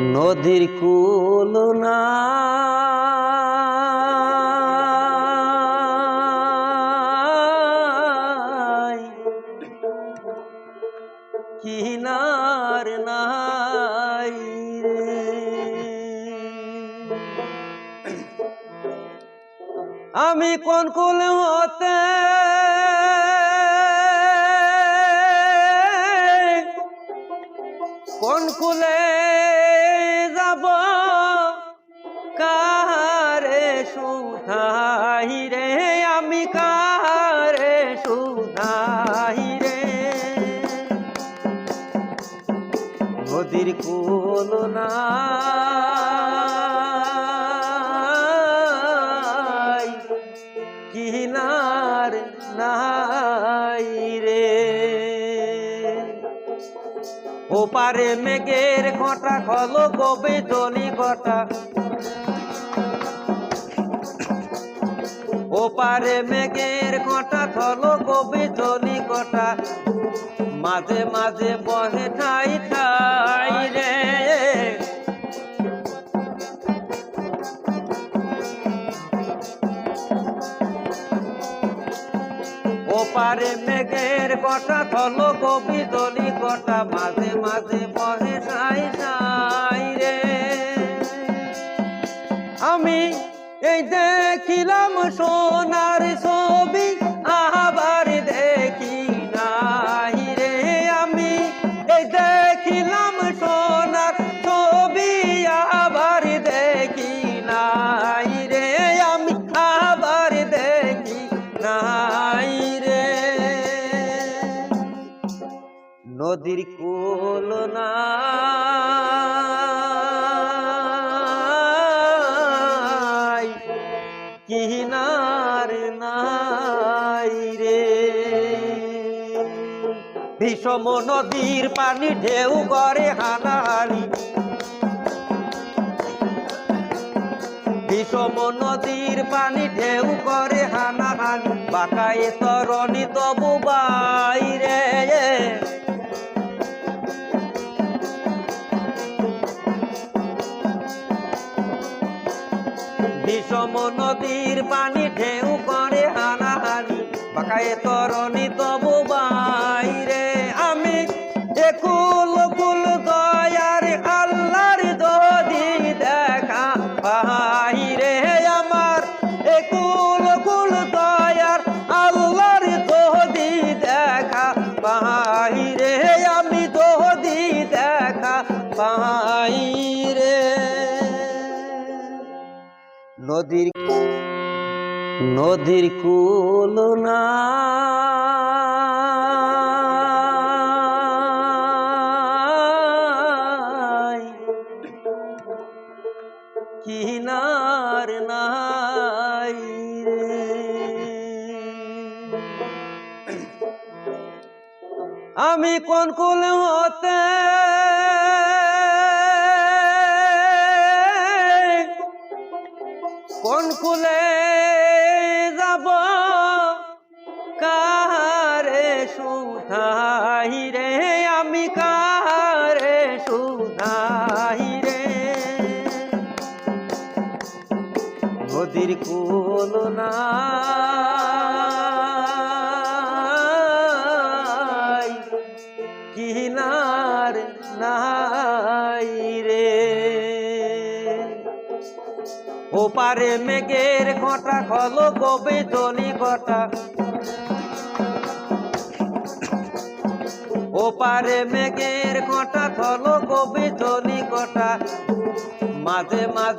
নদীর কুল না। কিনার নাই আমি কোন কুল হতে কোন কুলে নদীর কুল নাই কিনার নাই রে। ওপারে মেঘের ঘটা, খল গবে জলি ঘটা। ওপারে মেঘের ঘটা, খল গবে জলি ঘটা। মাঝে মাঝে বহে ঠাই ঠাই রে। ওপারে মেঘের কটা থল কবি দলি কটা মাঝে মাঝে বহে সাই সাই রে। আমি এই দেখিলাম সোনার নদীর কুল নাই কিনার নাই রে। বিষম নদীর পানি ঢেউ করে হানাহানি। বিষম নদীর পানি ঢেউ করে হানাহানি। বাঁকায়ে তরণী তবু বাইরে বিষম নদীর পানি ঢেউ করে হানাহানি। বাঁকায়ে তরণী তবু বাইরে আমি। একুল কুল দয়ার আল্লাহর যদি দেখা, বাহিরে আমার একুল কুল দয়ার আল্লাহর যদি দেখা, বাহিরে আমি যদি দেখা বাহিরে নদীর নদীর কুল নাই কিনার নাই আমি কোন কুল হতে কুলে যাব। কারে সুধাই রে? আমি কারে সুধাই রে? নদীর কুল নাই ওপারে মেঘের ঘটা, খল কবে জলি ঘটা। ওপারে মেঘের ঘটা, খল কবে জলি ঘটা। মাঝে মাঝে